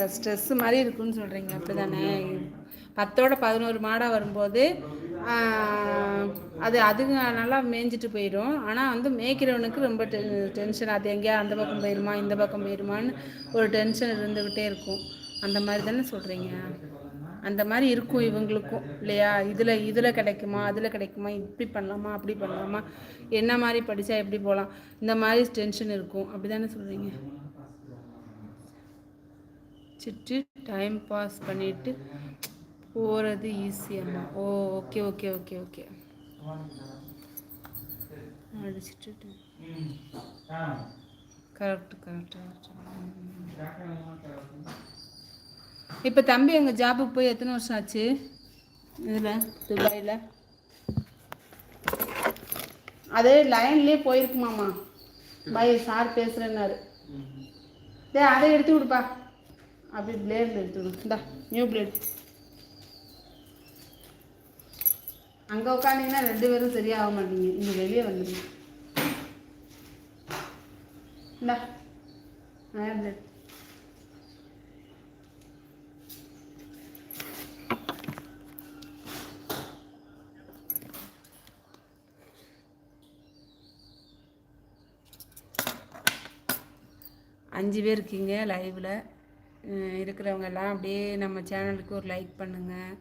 அந்த ஸ்ட்ரெஸ் மாதிரி இருக்குன்னு சொல்கிறீங்க அப்படி தானே பத்தோட பதினோரு மாடாக வரும்போது அது அதுங்க நல்லா மேய்ஞ்சிட்டு போயிடும். ஆனால் வந்து மேய்க்கிறவனுக்கு ரொம்ப டெ டென்ஷன் அது எங்கேயா அந்த பக்கம் போயிருமா இந்த பக்கம் போயிருமான்னு ஒரு டென்ஷன் இருந்துக்கிட்டே இருக்கும். அந்த மாதிரி தானே சொல்கிறீங்க அந்த மாதிரி இருக்கும் இவங்களுக்கும் இல்லையா? இதில் இதில் கிடைக்குமா அதில் கிடைக்குமா இப்படி பண்ணலாமா அப்படி பண்ணலாமா? என்ன மாதிரி படித்தா எப்படி போகலாம்? இந்த மாதிரி டென்ஷன் இருக்கும். அப்படி தானே சொல்கிறீங்க சிட்டு டைம் பாஸ் பண்ணிட்டு போகிறது ஈஸியாம்மா ஓ ஓகே ஓகே ஓகே ஓகே அடிச்சிட்டு கரெக்ட் கரெக்ட் இப்போ தம்பி எங்கள் ஜாபுக்கு போய் எத்தனை வருஷம் ஆச்சு? இதில் துபாயில். அது லைன்லேயே போயிருக்குமாம்மா. பாய் சார் பேசுகிறேன்னாரு டேய் அதை எடுத்து விடுப்பா அப்படி பிளேடில் எடுத்து இந்தா நியூ பிளேட் அங்கே உட்காந்தீங்கன்னா ரெண்டு பேரும் சரியாக மாட்டீங்க. இங்கே வெளியே வந்துடுங்க இந்தா நயா பிளேட் அஞ்சு பேர் இருக்கீங்க லைவில் இருக்கிறவங்க எல்லாம் அப்படியே நம்ம சேனலுக்கு ஒரு லைக் பண்ணுங்கள்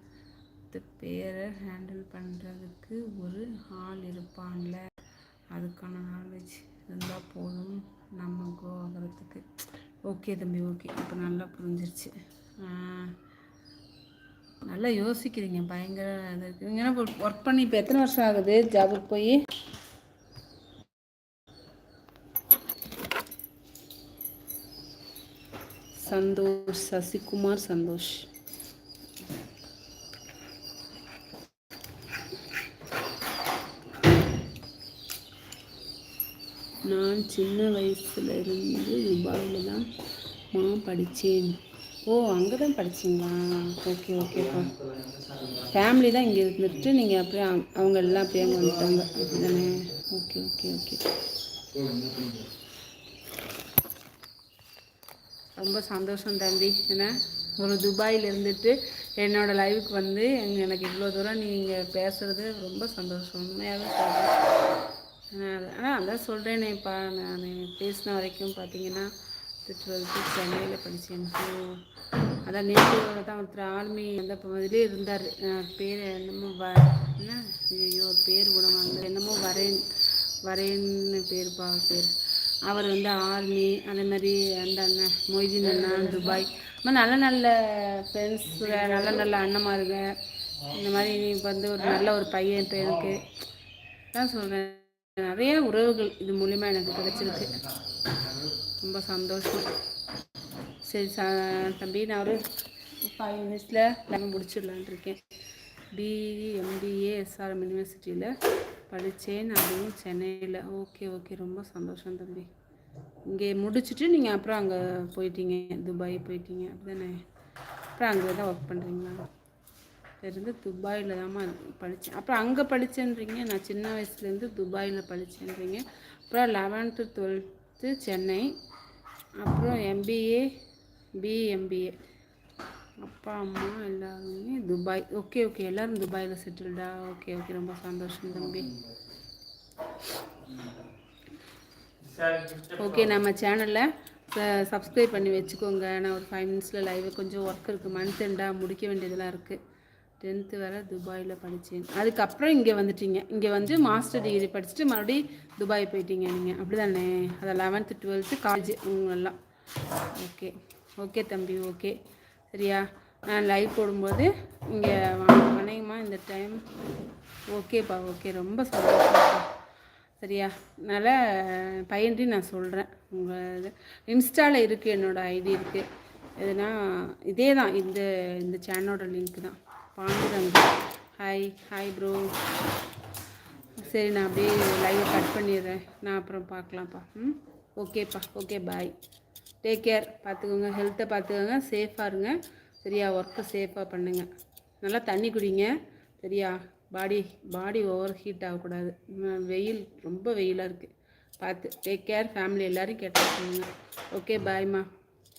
இது பேரை ஹேண்டில் பண்ணுறதுக்கு ஒரு ஆள் இருப்பான்ல. அதுக்கான நாலேஜ் இருந்தால் போதும் நம்ம கோ ஆகிறதுக்கு ஓகே தம்பி ஓகே இப்போ நல்லா புரிஞ்சிருச்சு. நல்லா யோசிக்கிறீங்க. பயங்கர இது இருக்குது ஏன்னா ஒர்க் பண்ணி இப்போ எத்தனை வருஷம் ஆகுது? ஜாபுக்கு போய்? சந்தோஷ் சசிகுமார் சந்தோஷ் நான் சின்ன வயசுல இருந்து துபாயில் தான் மா படித்தேன் ஓ அங்கே தான் படிச்சிங்களா? ஓகே ஓகேப்பா ஃபேமிலி தான் இங்கே இருந்துட்டு நீங்கள் அப்படியே அவங்க எல்லாம் அப்படியே அங்கே வந்துட்டாங்க. அப்படி தானே ஓகே ஓகே ஓகே ரொம்ப சந்தோஷம் தம்பி. என்ன? ஒரு துபாயில் இருந்துட்டு என்னோட லைவுக்கு வந்து எனக்கு இவ்வளோ தூரம் நீங்கள் பேசுகிறது ரொம்ப சந்தோஷம். உண்மையாகவே சொல்கிறேன் ஆனால் அதான் சொல்கிறேனேப்பா நான் பேசின வரைக்கும் பார்த்தீங்கன்னா டுவெல்த்து சென்னையில் படித்தேன் அதான் நேற்று தான் ஒருத்தர் ஆர்மி அந்த இதிலே இருந்தார். பேர் என்னமோ வ என்ன? ஐயோ பேர் கூட வந்து என்னமோ வரேன் வரேன்னு பேர் பா பேர். அவர் வந்து ஆர்மி அதே மாதிரி அந்த அண்ணன் மொய்தீன் அண்ணா துபாய். இந்த மாதிரி நல்ல நல்ல ஃப்ரெண்ட்ஸ் நல்ல நல்ல அண்ணமாருங்க. இந்த மாதிரி நீ வந்து ஒரு நல்ல ஒரு பையன் இப்போ எனக்கு தான் சொல்கிறேன் நிறைய உறவுகள் இது மூலிமா எனக்கு கிடச்சிருக்கு. ரொம்ப சந்தோஷம். சரி சா தம்பி நான் ஒரு ஃபைவ் மினிட்ஸில் எல்லாமே முடிச்சிடலான்ட்டு இருக்கேன். பிஇ எம்பிஏ எஸ்ஆர்எம் யூனிவர்சிட்டியில் படித்தேன் அதுவும் சென்னையில். Okay okay. ரொம்ப சந்தோஷம் தம்பி. இங்கே முடிச்சுட்டு நீங்கள் அப்புறம் அங்கே போயிட்டீங்க. துபாய் போயிட்டீங்க. அப்படிதானே? அப்புறம் அங்கே தான் ஒர்க் பண்ணுறீங்களா இருந்து துபாயில் தாம்மா படித்தேன். அப்புறம் அங்கே படித்தேன்றீங்க. நான் சின்ன வயசுலேருந்து துபாயில் படித்தேன்றீங்க. அப்புறம் லெவன்த்து டுவெல்த்து சென்னை. அப்புறம் எம்பிஏ பிஎம்பிஏ அப்பா அம்மா எல்லாருமே துபாய். ஓகே ஓகே எல்லாரும் துபாயில் செட்டில்டா ஓகே ஓகே ரொம்ப சந்தோஷம் தம்பி. ஓகே நம்ம சேனலில் சப்ஸ்கிரைப் பண்ணி வச்சுக்கோங்க. நான் ஒரு ஃபைவ் மினிட்ஸில் லைவ் கொஞ்சம் ஒர்க் இருக்குது மந்த் எண்டாக முடிக்க வேண்டியதெல்லாம் இருக்குது டென்த்து வரை துபாயில் படித்தேன் அதுக்கப்புறம் இங்கே வந்துட்டீங்க. இங்கே வந்து மாஸ்டர் டிகிரி படிச்சுட்டு மறுபடியும் துபாய் போயிட்டீங்க நீங்கள் அப்படி தானே அதை லெவன்த்து டுவெல்த்து காலேஜ் உங்களெல்லாம் ஓகே ஓகே தம்பி. ஓகே சரியா? நான் லைவ் போடும்போது இங்கே வணங்கம்மா இந்த டைம் ஓகேப்பா ஓகே. ரொம்ப சந்தோஷம் சரியா? அதனால் பையன்றி நான் சொல்கிறேன் உங்கள் இது இன்ஸ்டாவில் இருக்குது என்னோடய ஐடி இருக்குது எதுனா இதே தான் இந்த இந்த சேனலோட லிங்க் தான். பாண்டுரங்க ஹாய் ஹாய் ப்ரோ சரி நான் அப்படியே லைவை கட் பண்ணிடுறேன். நான் அப்புறம் பார்க்கலாம்ப்பா. ம்? ஓகேப்பா ஓகே பாய் டேக் கேர் பார்த்துக்கோங்க ஹெல்த்தை பார்த்துக்கோங்க சேஃபாக இருங்க. சரியா ஒர்க்கை சேஃபாக பண்ணுங்கள் நல்லா தண்ணி குடிங்க. சரியா பாடி பாடி ஓவர் ஹீட் ஆகக்கூடாது வெயில் ரொம்ப வெயிலாக இருக்குது பார்த்து டேக் கேர் ஃபேமிலி எல்லோரும் கேட்டால் சொல்லுங்கள் ஓகே பாய்மா